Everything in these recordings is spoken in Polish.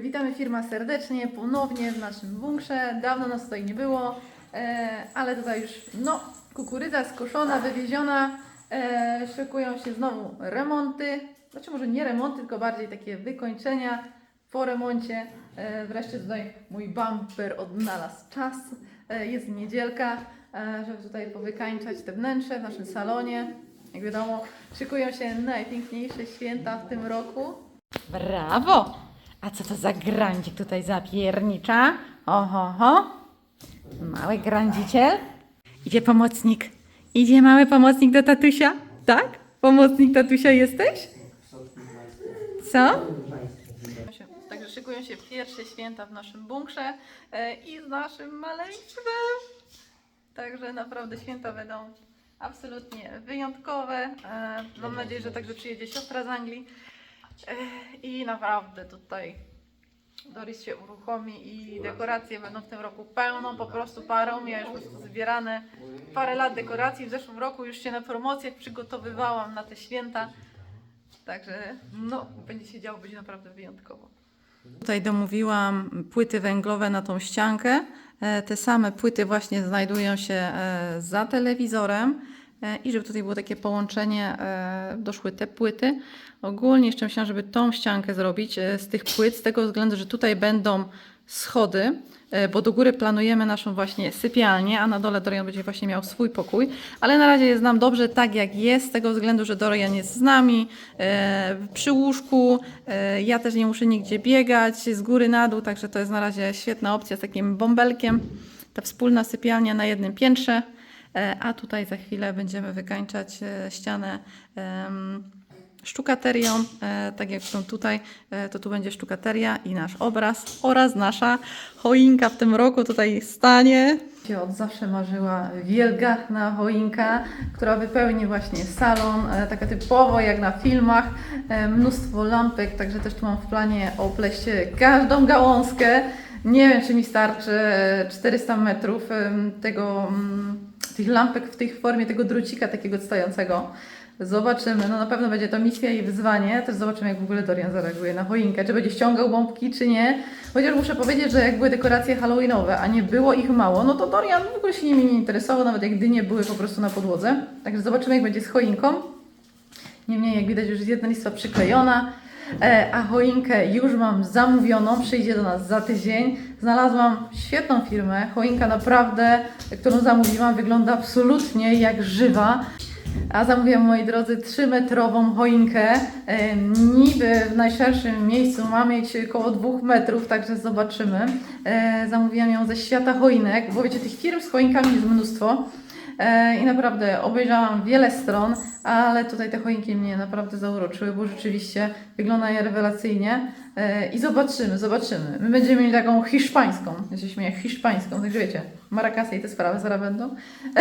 witamy firma serdecznie, ponownie w naszym bunkrze. Dawno nas tutaj nie było, e, ale tutaj już no, kukurydza skoszona, wywieziona. E, szykują się znowu remonty. Znaczy może nie remonty, tylko bardziej takie wykończenia po remoncie. E, wreszcie tutaj mój bumper odnalazł czas. Jest niedzielka, żeby tutaj powykańczać te wnętrze w naszym salonie. Jak wiadomo, szykują się najpiękniejsze święta w tym roku. Brawo! A co to za grandzik tutaj zapiernicza? Oho, ho. Mały grandziciel. Idzie pomocnik. Idzie mały pomocnik do tatusia? Tak? Pomocnik tatusia jesteś? Co? Także szykują się pierwsze święta w naszym bunkrze e, i z naszym maleństwem. Także naprawdę święta będą absolutnie wyjątkowe. E, Mam nadzieję, że także przyjedzie siostra z Anglii i naprawdę tutaj Doris się uruchomi i dekoracje będą w tym roku pełną po prostu parą. Ja już zbierane parę lat dekoracji. W zeszłym roku już się na promocjach przygotowywałam na te święta. Także no, będzie się działo, będzie naprawdę wyjątkowo. Tutaj domówiłam płyty węglowe na tą ściankę. E, Te same płyty właśnie znajdują się e, za telewizorem. E, I żeby tutaj było takie połączenie, e, doszły te płyty. Ogólnie jeszcze myślałam, żeby tą ściankę zrobić e, z tych płyt, z tego względu, że tutaj będą schody, bo do góry planujemy naszą właśnie sypialnię, a na dole Dorian będzie właśnie miał swój pokój. Ale na razie je znam dobrze tak, jak jest, z tego względu, że Dorian jest z nami e, przy łóżku. E, ja też nie muszę nigdzie biegać z góry na dół, także to jest na razie świetna opcja z takim bąbelkiem. Ta wspólna sypialnia na jednym piętrze. E, A tutaj za chwilę będziemy wykańczać e, ścianę sztukaterią, e, tak jak są tutaj, to tu będzie sztukateria i nasz obraz oraz nasza choinka w tym roku tutaj stanie. Się od zawsze marzyła wielgachna choinka, która wypełni właśnie salon, taka typowo jak na filmach, mnóstwo lampek, także też tu mam w planie opleść każdą gałązkę. Nie wiem, czy mi starczy e, 400 metrów tego, mm, tych lampek w tej formie tego drucika takiego stojącego. Zobaczymy. No na pewno będzie to misja i wyzwanie. Też zobaczymy, jak w ogóle Dorian zareaguje na choinkę. Czy będzie ściągał bombki, czy nie. Chociaż muszę powiedzieć, że jak były dekoracje halloweenowe, a nie było ich mało, no to Dorian w ogóle się nimi nie interesował, nawet jak dynie były po prostu na podłodze. Także zobaczymy, jak będzie z choinką. Niemniej, jak widać, już jest jedna lista przyklejona, a choinkę już mam zamówioną, przyjdzie do nas za tydzień. Znalazłam świetną firmę. Choinka naprawdę, którą zamówiłam, wygląda absolutnie jak żywa. A zamówiłam, moi drodzy, 3-metrową choinkę. E, Niby w najszerszym miejscu ma mieć około 2 metrów, także zobaczymy. E, Zamówiłam ją ze świata choinek, bo wiecie, tych firm z choinkami jest mnóstwo. E, I naprawdę obejrzałam wiele stron, ale tutaj te choinki mnie naprawdę zauroczyły, bo rzeczywiście wyglądają rewelacyjnie. E, I zobaczymy, zobaczymy. My będziemy mieli taką hiszpańską, ja się śmieję, hiszpańską, także wiecie, marakasy i te sprawy zaraz będą.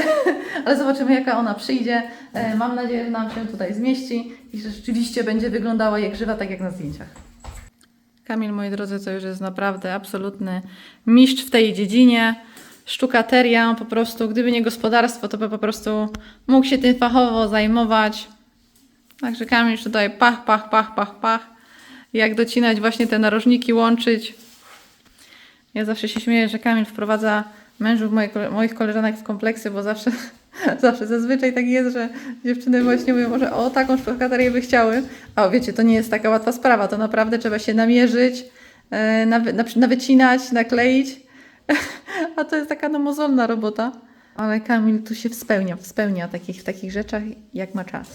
ale zobaczymy jaka ona przyjdzie. E, Mam nadzieję, że nam się tutaj zmieści i że rzeczywiście będzie wyglądała jak żywa, tak jak na zdjęciach. Kamil, moi drodzy, to już jest naprawdę absolutny mistrz w tej dziedzinie. Sztukateria, po prostu, gdyby nie gospodarstwo, to by po prostu mógł się tym fachowo zajmować. Także Kamil już tutaj pach, pach, pach, pach, pach. Jak docinać właśnie te narożniki, łączyć. Ja zawsze się śmieję, że Kamil wprowadza mężów moich, moich koleżanek w kompleksy, bo zawsze, zawsze zazwyczaj tak jest, że dziewczyny właśnie mówią, że o taką sztukaterię by chciały. A wiecie, to nie jest taka łatwa sprawa, to naprawdę trzeba się namierzyć, e, nawy, na, nawycinać, nakleić. A to jest taka no mozolna robota. Ale Kamil tu się spełnia, spełnia takich, w takich rzeczach, jak ma czas.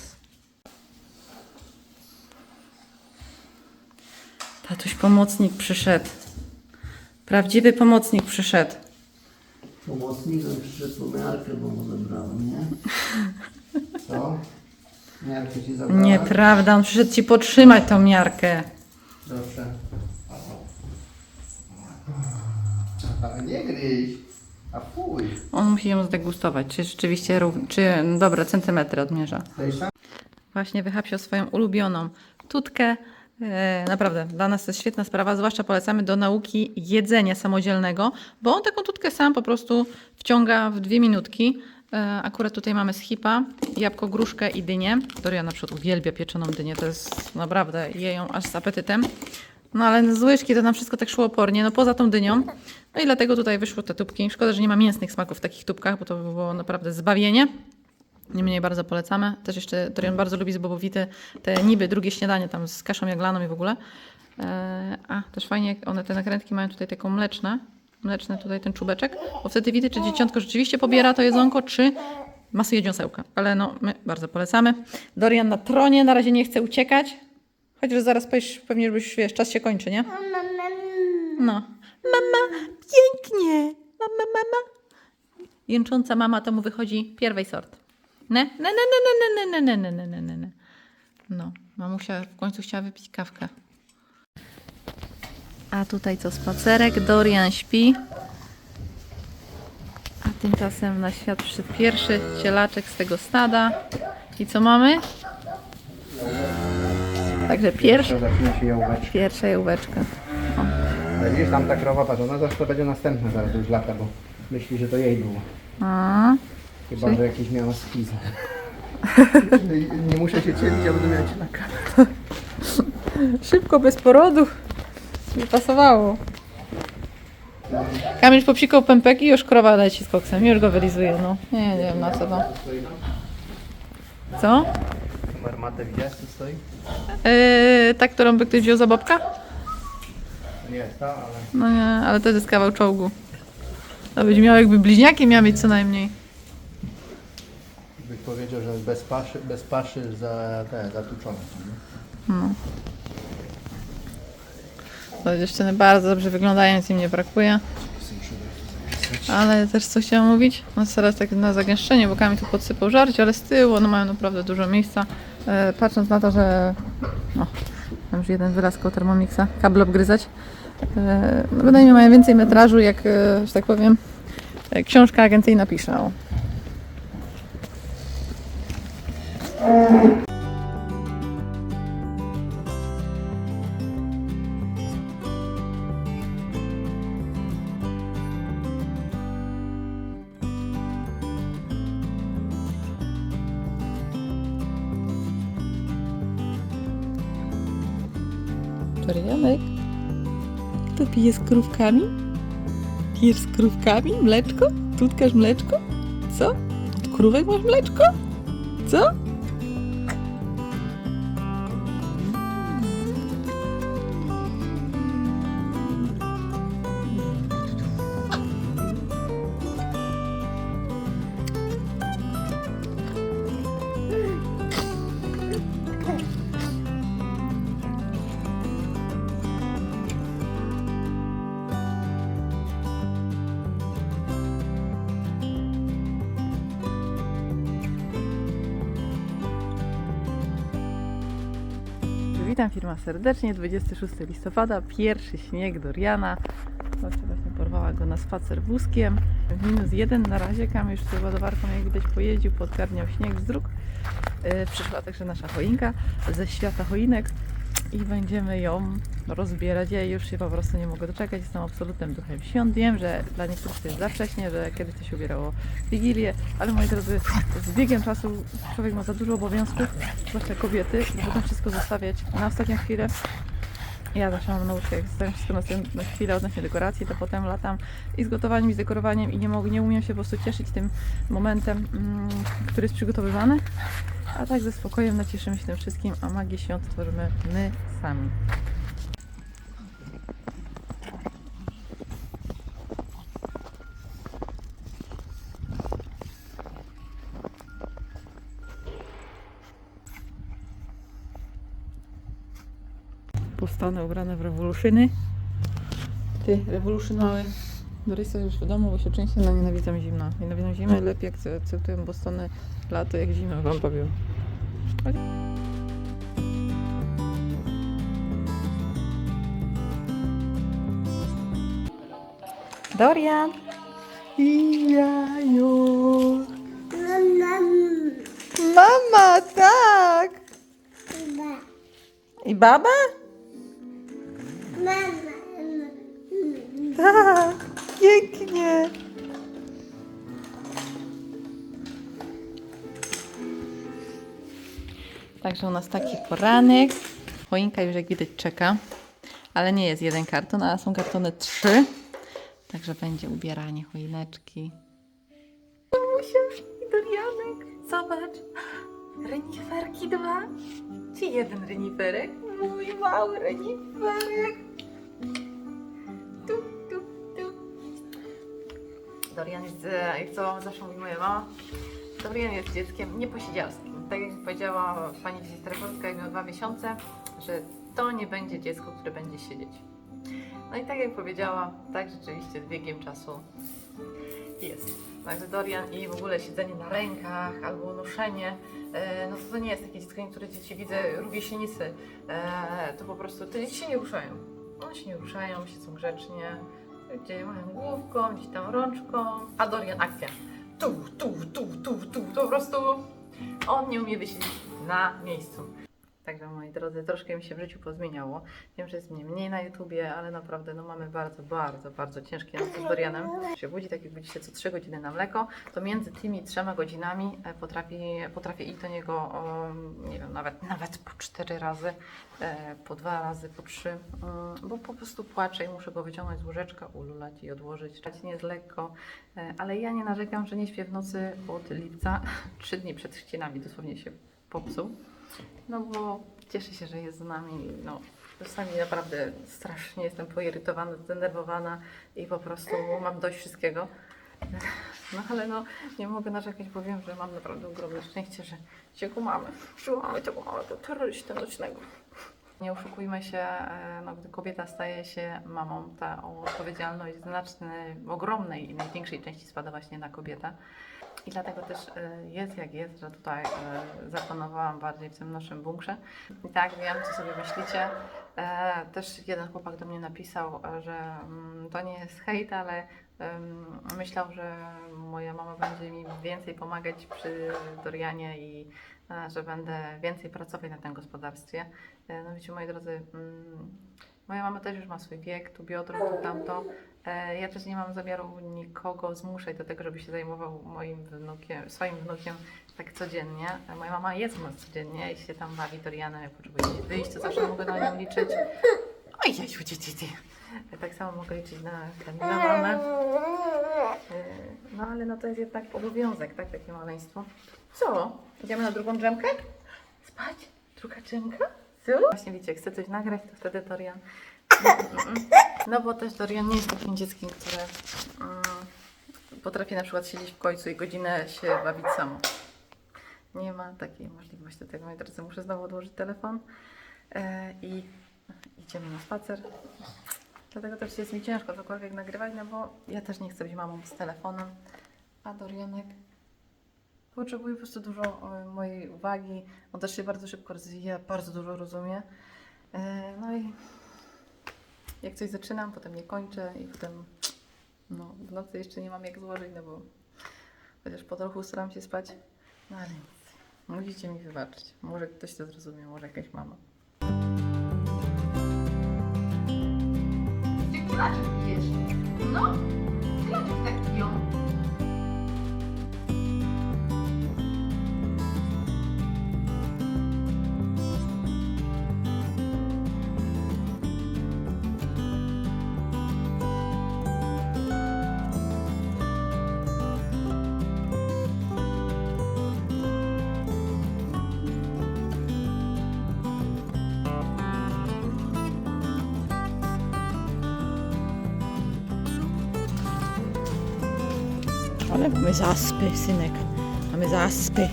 Tatuś pomocnik przyszedł. Prawdziwy pomocnik przyszedł. Pomocnikiem przyszedł po miarkę, bo mu zabrałem, nie? Co? Miarkę ci zabrałem? Nieprawda, on przyszedł ci podtrzymać tą miarkę. Proszę. A nie gryź. A fuj. On musi ją zdegustować, czy rzeczywiście równo, czy no dobra, centymetry odmierza. Właśnie wychapsiał swoją ulubioną tutkę. E, naprawdę, dla nas to jest świetna sprawa, zwłaszcza polecamy do nauki jedzenia samodzielnego, bo on taką tutkę sam po prostu wciąga w dwie minutki. E, akurat tutaj mamy z hipa jabłko, gruszkę i dynię. Dorian na przykład uwielbia pieczoną dynię, to jest naprawdę, je ją aż z apetytem. No ale z łyżki to nam wszystko tak szło opornie, no poza tą dynią. No i dlatego tutaj wyszły te tubki. Szkoda, że nie ma mięsnych smaków w takich tubkach, bo to by było naprawdę zbawienie. Niemniej bardzo polecamy. Też jeszcze Dorian bardzo lubi z bobowity te niby drugie śniadanie tam z kaszą jaglaną i w ogóle. Eee, a, też fajnie, one te nakrętki mają tutaj taką mleczne. Mleczny tutaj ten czubeczek, bo wtedy widzę, czy dzieciątko rzeczywiście pobiera to jedzonko, czy masuje dziąsełka. Ale no, my bardzo polecamy. Dorian na tronie, na razie nie chce uciekać. Chociaż zaraz powiesz, pewnie, żebyś, wiesz, czas się kończy, nie? No. Mama, pięknie! Mama, mama. Jęcząca mama to mu wychodzi pierwej sort. Ne? Ne, ne, ne, ne, ne, ne, ne, ne, ne, ne. No, mamusia w końcu chciała wypić kawkę. A tutaj co, spacerek, Dorian śpi. A tymczasem na świat przyszedł pierwszy cielaczek z tego stada. I co mamy? Także pierwsza, Zaczyna się jałóweczka. pierwsza jałóweczka. Ale widzisz, tam ta krowa, patrz, ona zawsze to będzie następna zaraz już lata, bo myśli, że to jej było. A, Chyba, że jakiś miała schizę. nie, muszę się cielić, a będę miał cielaka. szybko, bez porodów. Nie pasowało. Kamil popsikał pępek i już krowa leci z koksem. Już go wylizuje, no. Nie, nie wiem na co to. Co? Armatę widziałeś, co stoi? Yy, ta, którą by ktoś wziął za babka? To nie jest ta, ale... No nie, ale to jest kawał czołgu. To będzie miał jakby bliźniaki miał mieć co najmniej. Byś powiedział, że bez paszy, bez paszy za te, zatuczone. No. To dziewczyny bardzo dobrze wyglądają, nic im nie brakuje. Ale też co chciałam mówić? No teraz tak na zagęszczenie, bo Kamil tu podsypał żarcie, ale z tyłu one mają naprawdę dużo miejsca. E, patrząc na to, że no, mam już jeden wyraz koło Thermomixa, kabel obgryzać. E, no, wydaje mi się, mają więcej metrażu, jak, e, że tak powiem, e, książka agencyjna pisze. O. Janek, kto pije z krówkami? Pijesz z krówkami mleczko? Tutkasz mleczko? Co? Od krówek masz mleczko? Co? Witam firma serdecznie, 26 listopada, pierwszy śnieg Doriana. Babcia właśnie porwała go na spacer wózkiem. Minus jeden na razie, Kam już z ładowarką jak widać pojeździł, podgarniał śnieg z dróg. Yy, przyszła także nasza choinka ze świata choinek i będziemy ją rozbierać. Ja już się po prostu nie mogę doczekać, jestem absolutnym duchem świąt. Wiem, że dla niektórych to jest za wcześnie, że kiedyś to się ubierało w Wigilię, ale moi drodzy, z biegiem czasu człowiek ma za dużo obowiązków, zwłaszcza kobiety, i potem wszystko zostawiać na ostatnią chwilę. Ja zawsze mam nauczkę, jak zostawiam wszystko na ostatnią chwilę odnośnie dekoracji, to potem latam i z gotowaniem, i z dekorowaniem i nie, mogę, nie umiem się po prostu cieszyć tym momentem, mm, który jest przygotowywany. A tak ze spokojem nacieszymy się tym wszystkim, a magię świąt tworzymy my sami. Powstanę ubrane w rewolucyjny. Ty, rewolucyjny. Dorysa już w domu, bo się częściej na nienawidzę zimna. Nienawidzę zimy, lepiej jak akceptują Bostony lato jak zimę, wam powiem. Dorian! I jajo! Mama, tak! I baba? Tak, pięknie. Także u nas taki poranek. Choinka już jak widać czeka. ale nie jest jeden karton, a są kartony trzy. Także będzie ubieranie choineczki. Musia i Dorianek, zobacz. Reniferki dwa. Czy jeden reniferek? Mój mały reniferek. Tu, tu, tu. Dorian jest, e, jak co zawsze mówi moja mama, Dorian jest dzieckiem nieposiedzialskim. Tak jak powiedziała pani fizjoterapeutka, jak miał dwa miesiące, że to nie będzie dziecko, które będzie siedzieć. No i tak jak powiedziała, tak rzeczywiście z biegiem czasu jest. Także Dorian i w ogóle siedzenie na rękach albo noszenie, e, no to, to nie jest takie dziecko, niektóre dzieci widzę, rówieśnicy, e, to po prostu te dzieci się nie ruszają. One się nie ruszają, siedzą grzecznie, gdzie mają główką, gdzieś tam rączką, a Dorian akcja. Tu, tu, tu, tu, tu, to po prostu on nie umie wysiedzieć na miejscu. Także moi drodzy, troszkę mi się w życiu pozmieniało. Wiem, że jest mnie mniej na YouTubie, ale naprawdę no, mamy bardzo, bardzo, bardzo ciężkie noce z Dorianem. Się budzi, tak jak budzi się co 3 godziny na mleko, to między tymi trzema godzinami e, potrafi, potrafię iść do niego, o, nie wiem, nawet, nawet po 4 razy, e, po dwa razy, po mm, bo po prostu płacze i muszę go wyciągnąć z łóżeczka, ululać i odłożyć. Spać nie jest lekko, e, ale ja nie narzekam, że nie śpię w nocy od lipca, trzy dni przed chrzcinami dosłownie się popsuł. No bo cieszę się, że jest z nami. No, czasami naprawdę strasznie jestem poirytowana, zdenerwowana i po prostu mam dość wszystkiego. No ale no, nie mogę narzekać, bo wiem, że mam naprawdę ogromne szczęście, że się go mamy. Że mamy tego małego terrorystę nocnego. Nie oszukujmy się, e, no, gdy kobieta staje się mamą, ta odpowiedzialność znacznej, ogromnej i największej części spada właśnie na kobietę. I dlatego też e, jest jak jest, że tutaj e, zapanowałam bardziej w tym naszym bunkrze. I tak, wiem, co sobie myślicie. E, Też jeden chłopak do mnie napisał, że mm, to nie jest hejt, ale myślał, że moja mama będzie mi więcej pomagać przy Dorianie i że będę więcej pracować na tym gospodarstwie. No wiecie, moi drodzy, mm, moja mama też już ma swój wiek, tu biodro, tu tamto. E, Ja też nie mam zamiaru nikogo zmuszać do tego, żeby się zajmował moim wnukiem, swoim wnukiem tak codziennie. Moja mama jest u nas codziennie i się tam bawi Dorianem, jak potrzebuje gdzieś wyjść, to zawsze mogę na nią liczyć. Oj, Jasiu, dzieci. Tak samo mogę liczyć na Kamila mamę. E, No ale no to jest jednak obowiązek, tak, takie maleństwo. Co? Idziemy na drugą drzemkę? Spać? Druga drzemka? Co? Właśnie widzicie, jak chcę coś nagrać, to wtedy Dorian no bo też Dorian nie jest takim dzieckiem, które mm, potrafi na przykład siedzieć w końcu i godzinę się bawić samo. Nie ma takiej możliwości. Dlatego, moi drodzy, muszę znowu odłożyć telefon e, i idziemy na spacer. Dlatego też jest mi ciężko cokolwiek nagrywać, no bo ja też nie chcę być mamą z telefonem. A Dorianek potrzebuje po prostu dużo e, mojej uwagi. On też się bardzo szybko rozwija, bardzo dużo rozumie. E, no i jak coś zaczynam, potem nie kończę i potem no, w nocy jeszcze nie mam jak złożyć, no bo chociaż po trochu staram się spać, no ale nic. Musicie mi wybaczyć. Może ktoś to zrozumie, może jakaś mama. No, Ale mamy zaspy, synek. Mamy zaspy.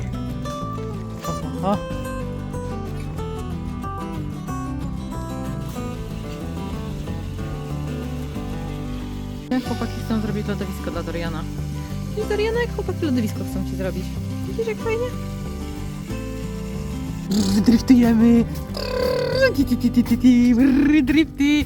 O, o. Chłopaki chcą zrobić lodowisko dla Doriana. I Doriana, jak chłopaki lodowisko chcą ci zrobić. Widzisz, jak fajnie? Driftujemy. Drifty.